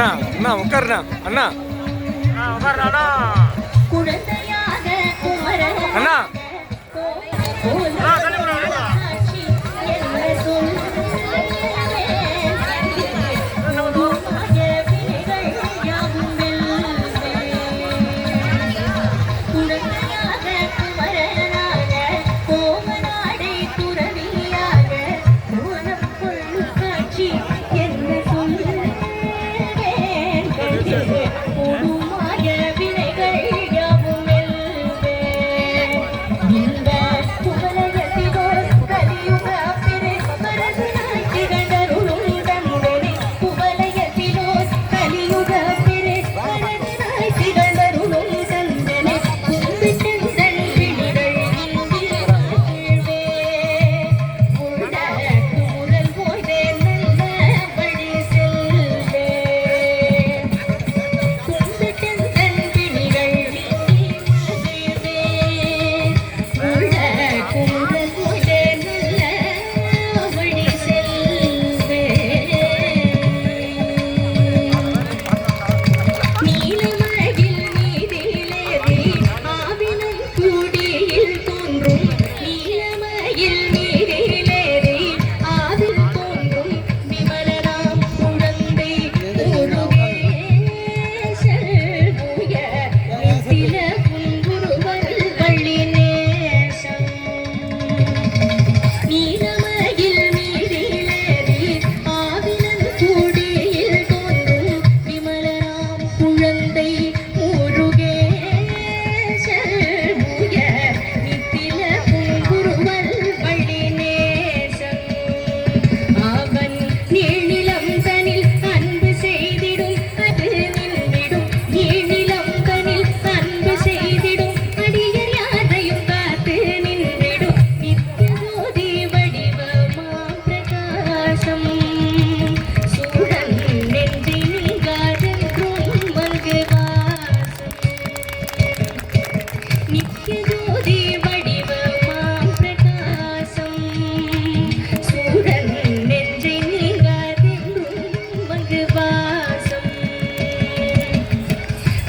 அண்ணா உட்காருண்ணா அண்ணா. உட்காரணா குழந்தையாக குமரன். அண்ணா Yeah.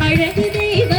அழகு தெய்வம்